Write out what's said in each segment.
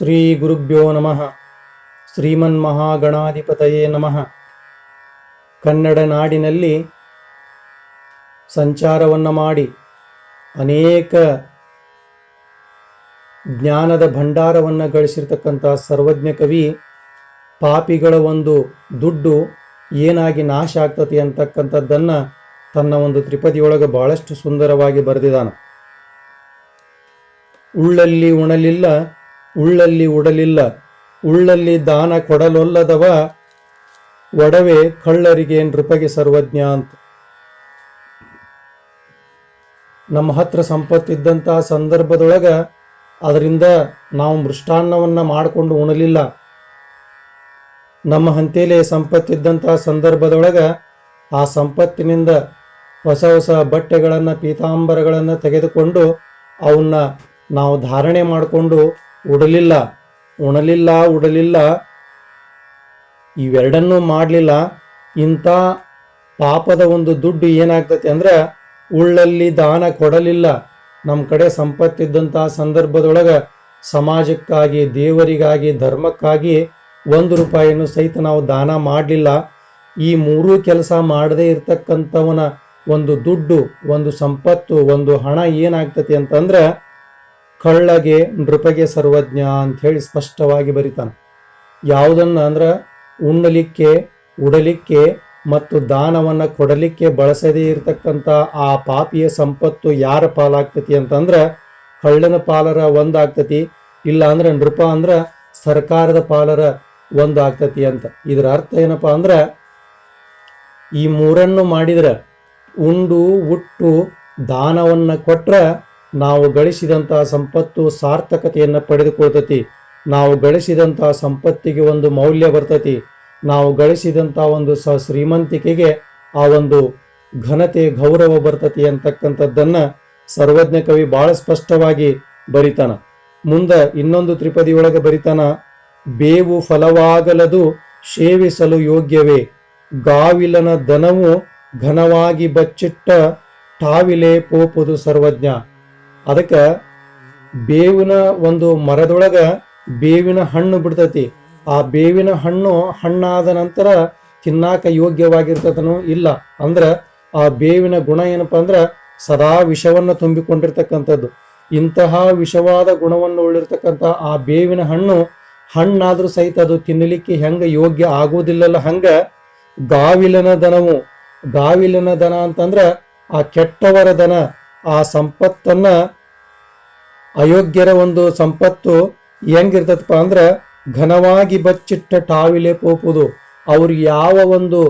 ಶ್ರೀ ಗುರುಭ್ಯೋ ನಮಃ ಶ್ರೀಮನ್ ಶ್ರೀಮನ್ಮಹಾಗಣಾಧಿಪತಯೇ ನಮಃ ಕನ್ನಡ ನಾಡಿನಲ್ಲಿ ಸಂಚಾರವನ್ನು ಮಾಡಿ ಅನೇಕ ಜ್ಞಾನದ ಭಂಡಾರವನ್ನು ಗಳಿಸಿರ್ತಕ್ಕಂಥ ಸರ್ವಜ್ಞ ಕವಿ ಪಾಪಿಗಳ ಒಂದು ದುಡ್ಡು ಏನಾಗಿ ನಾಶ ಆಗ್ತತಿ ಅಂತಕ್ಕಂಥದ್ದನ್ನು ತನ್ನ ಒಂದು ತ್ರಿಪದಿಯೊಳಗೆ ಬಹಳಷ್ಟು ಸುಂದರವಾಗಿ ಬರೆದಿದ್ದಾನೆ. ಉಳ್ಳಲ್ಲಿ ಉಣಲಿಲ್ಲ ಉಳ್ಳಲ್ಲಿ ಉಡಲಿಲ್ಲ. ಉಳ್ಳಲ್ಲಿ ದಾನ ಕೊಡಲೊಲ್ಲದವ ಒಡವೆ ಕಳ್ಳರಿಗೆ ನೃಪಗೆ ಸರ್ವಜ್ಞ ಅಂತ. ನಮ್ಮ ಹತ್ರ ಸಂಪತ್ತಿದ್ದಂತಹ ಸಂದರ್ಭದೊಳಗ ಅದರಿಂದ ನಾವು ಮೃಷ್ಟಾನ್ನವನ್ನ ಮಾಡಿಕೊಂಡು ಉಣಲಿಲ್ಲ. ನಮ್ಮ ಹಂತೇಲೆ ಸಂಪತ್ತಿದ್ದಂತಹ ಸಂದರ್ಭದೊಳಗ ಆ ಸಂಪತ್ತಿನಿಂದ ಹೊಸ ಹೊಸ ಬಟ್ಟೆಗಳನ್ನು, ಪೀತಾಂಬರಗಳನ್ನು ತೆಗೆದುಕೊಂಡು ಅವನ್ನ ನಾವು ಧಾರಣೆ ಮಾಡಿಕೊಂಡು ಉಡಲಿಲ್ಲ, ಉಣಲಿಲ್ಲ, ಉಡಲಿಲ್ಲ. ಇವೆರಡನ್ನೂ ಮಾಡಲಿಲ್ಲ. ಇಂಥ ಪಾಪದ ಒಂದು ದುಡ್ಡು ಏನಾಗ್ತತಿ ಅಂದ್ರೆ ಉಳ್ಳಲ್ಲಿ ದಾನ ಕೊಡಲಿಲ್ಲ. ನಮ್ಮ ಕಡೆ ಸಂಪತ್ತಿದ್ದಂಥ ಸಂದರ್ಭದೊಳಗೆ ಸಮಾಜಕ್ಕಾಗಿ, ದೇವರಿಗಾಗಿ, ಧರ್ಮಕ್ಕಾಗಿ ಒಂದು ರೂಪಾಯಿಯನ್ನು ಸಹಿತ ನಾವು ದಾನ ಮಾಡಲಿಲ್ಲ. ಈ ಮೂರೂ ಕೆಲಸ ಮಾಡದೇ ಇರ್ತಕ್ಕಂಥವನ ಒಂದು ದುಡ್ಡು, ಒಂದು ಸಂಪತ್ತು, ಒಂದು ಹಣ ಏನಾಗ್ತತಿ ಅಂತಂದ್ರೆ ಕಳ್ಳಗೆ ನೃಪಗೆ ಸರ್ವಜ್ಞ ಅಂತ ಹೇಳಿ ಸ್ಪಷ್ಟವಾಗಿ ಬರಿತಾನೆ. ಯಾವುದನ್ನ ಅಂದ್ರೆ ಉಣ್ಣಲಿಕ್ಕೆ, ಉಡಲಿಕ್ಕೆ ಮತ್ತು ದಾನವನ್ನ ಕೊಡಲಿಕ್ಕೆ ಬಳಸದೇ ಇರತಕ್ಕಂಥ ಆ ಪಾಪಿಯ ಸಂಪತ್ತು ಯಾರ ಪಾಲಾಗ್ತತಿ ಅಂತಂದ್ರೆ ಕಳ್ಳನ ಪಾಲರ ಒಂದಾಗ್ತತಿ, ಇಲ್ಲ ಅಂದ್ರೆ ನೃಪ ಅಂದ್ರೆ ಸರ್ಕಾರದ ಪಾಲರ ಒಂದಾಗ್ತತಿ ಅಂತ. ಇದರ ಅರ್ಥ ಏನಪ್ಪಾ ಅಂದ್ರೆ ಈ ಮೂರನ್ನು ಮಾಡಿದ್ರೆ ಉಂಡು, ಉಟ್ಟು, ದಾನವನ್ನ ಕೊಟ್ರ ನಾವು ಗಳಿಸಿದಂಥ ಸಂಪತ್ತು ಸಾರ್ಥಕತೆಯನ್ನು ಪಡೆದುಕೊಳ್ತತಿ. ನಾವು ಗಳಿಸಿದಂಥ ಸಂಪತ್ತಿಗೆ ಒಂದು ಮೌಲ್ಯ ಬರ್ತತಿ. ನಾವು ಗಳಿಸಿದಂಥ ಒಂದು ಸ ಶ್ರೀಮಂತಿಕೆಗೆ ಆ ಒಂದು ಘನತೆ, ಗೌರವ ಬರ್ತತಿ ಅಂತಕ್ಕಂಥದ್ದನ್ನ ಸರ್ವಜ್ಞ ಕವಿ ಬಹಳ ಸ್ಪಷ್ಟವಾಗಿ ಬರಿತಾನ. ಮುಂದ ಇನ್ನೊಂದು ತ್ರಿಪದಿಯೊಳಗೆ ಬರಿತಾನ, ಬೇವು ಫಲವಾಗಲದು ಸೇವಿಸಲು ಯೋಗ್ಯವೇ? ಗಾವಿಲನ ದನವು ಘನವಾಗಿ ಬಚ್ಚಿಟ್ಟ ಟಾವಿಲೆ ಪೋಪುದು ಸರ್ವಜ್ಞ. ಅದಕ್ಕೆ ಬೇವಿನ ಒಂದು ಮರದೊಳಗ ಬೇವಿನ ಹಣ್ಣು ಬಿಡ್ತೈತಿ. ಆ ಬೇವಿನ ಹಣ್ಣು ಹಣ್ಣಾದ ನಂತರ ತಿನ್ನಾಕ ಯೋಗ್ಯವಾಗಿರ್ತದನು ಇಲ್ಲ. ಅಂದ್ರ ಆ ಬೇವಿನ ಗುಣ ಏನಪ್ಪಾ ಅಂದ್ರ ಸದಾ ವಿಷವನ್ನ ತುಂಬಿಕೊಂಡಿರ್ತಕ್ಕಂಥದ್ದು. ಇಂತಹ ವಿಷವಾದ ಗುಣವನ್ನು ಉಳ್ಳಿರ್ತಕ್ಕಂಥ ಆ ಬೇವಿನ ಹಣ್ಣು ಹಣ್ಣಾದ್ರೂ ಸಹಿತ ಅದು ತಿನ್ನಲಿಕ್ಕೆ ಹೆಂಗ ಯೋಗ್ಯ ಆಗುವುದಿಲ್ಲಲ್ಲ ಹಂಗ ಗಾವಿಲನ ದನವು. ಗಾವಿಲನ ದನ ಅಂತಂದ್ರ ಆ ಕೆಟ್ಟವರ ದನ ಆ ಸಂಪತ್ತನ್ನ ಅಯೋಗ್ಯರ ಒಂದು ಸಂಪತ್ತು ಹೆಂಗಿರ್ತದಪ್ಪ ಅಂದ್ರೆ ಘನವಾಗಿ ಬಚ್ಚಿಟ್ಟ ಟಾವಿಲೆ ಪೋಪುದು. ಅವ್ರು ಯಾವ ಒಂದು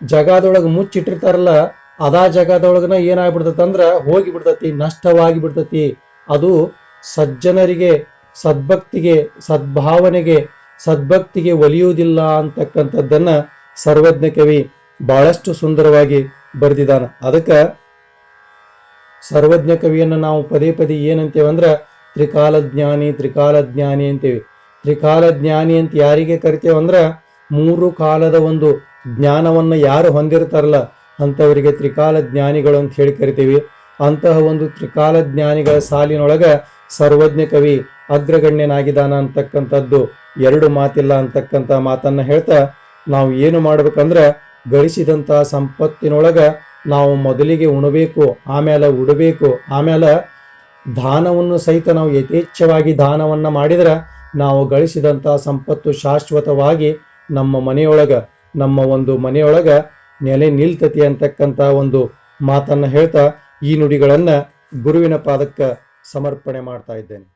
ಜಗದೊಳಗೆ ಮುಚ್ಚಿಟ್ಟಿರ್ತಾರಲ್ಲ, ಅದಾ ಜಗದೊಳಗನ ಏನಾಗ್ಬಿಡ್ತೈತೆ ಅಂದ್ರೆ ಹೋಗಿ ಬಿಡ್ತತಿ ನಷ್ಟವಾಗಿ ಬಿಡ್ತತಿ ಅದು ಸಜ್ಜನರಿಗೆ, ಸದ್ಭಕ್ತಿಗೆ, ಸದ್ಭಾವನೆಗೆ, ಸದ್ಭಕ್ತಿಗೆ ಒಲಿಯುವುದಿಲ್ಲ ಅಂತಕ್ಕಂಥದ್ದನ್ನ ಸರ್ವಜ್ಞ ಕವಿ ಬಹಳಷ್ಟು ಸುಂದರವಾಗಿ ಬರೆದಿದ್ದಾನ. ಅದಕ್ಕೆ ಸರ್ವಜ್ಞ ಕವಿಯನ್ನು ನಾವು ಪದೇ ಪದೇ ಏನಂತೇವೆ ಅಂದ್ರೆ ತ್ರಿಕಾಲಜ್ಞಾನಿ ತ್ರಿಕಾಲಜ್ಞಾನಿ ಅಂತೇವೆ. ತ್ರಿಕಾಲಜ್ಞಾನಿ ಅಂತ ಯಾರಿಗೆ ಕರಿತೇವಂದ್ರೆ ಮೂರು ಕಾಲದ ಒಂದು ಜ್ಞಾನವನ್ನ ಯಾರು ಹೊಂದಿರ್ತಾರಲ್ಲ ಅಂಥವರಿಗೆ ತ್ರಿಕಾಲ ಜ್ಞಾನಿಗಳು ಅಂತ ಹೇಳಿ ಕರಿತೀವಿ. ಅಂತಹ ಒಂದು ತ್ರಿಕಾಲ ಜ್ಞಾನಿಗಳ ಸಾಲಿನೊಳಗ ಸರ್ವಜ್ಞ ಕವಿ ಅಗ್ರಗಣ್ಯನಾಗಿದ್ದಾನ ಅಂತಕ್ಕಂಥದ್ದು ಎರಡು ಮಾತಿಲ್ಲ ಅಂತಕ್ಕಂಥ ಮಾತನ್ನ ಹೇಳ್ತಾ ನಾವು ಏನು ಮಾಡ್ಬೇಕಂದ್ರ ಗಳಿಸಿದಂಥ ಸಂಪತ್ತಿನೊಳಗ ನಾವು ಮೊದಲಿಗೆ ಉಣಬೇಕು ಆಮೇಲೆ ಉಡಬೇಕು ಆಮೇಲೆ ದಾನವನ್ನು ಸಹಿತ ನಾವು ಯಥೇಚ್ಛವಾಗಿ ದಾನವನ್ನು ಮಾಡಿದರೆ ನಾವು ಗಳಿಸಿದಂಥ ಸಂಪತ್ತು ಶಾಶ್ವತವಾಗಿ ನಮ್ಮ ಮನೆಯೊಳಗೆ, ನಮ್ಮ ಒಂದು ಮನೆಯೊಳಗೆ ನೆಲೆ ನಿಲ್ತತಿ ಅಂತಕ್ಕಂಥ ಒಂದು ಮಾತನ್ನು ಹೇಳ್ತಾ ಈ ನುಡಿಗಳನ್ನು ಗುರುವಿನ ಪಾದಕ್ಕೆ ಸಮರ್ಪಣೆ ಮಾಡ್ತಾ ಇದ್ದೇನೆ.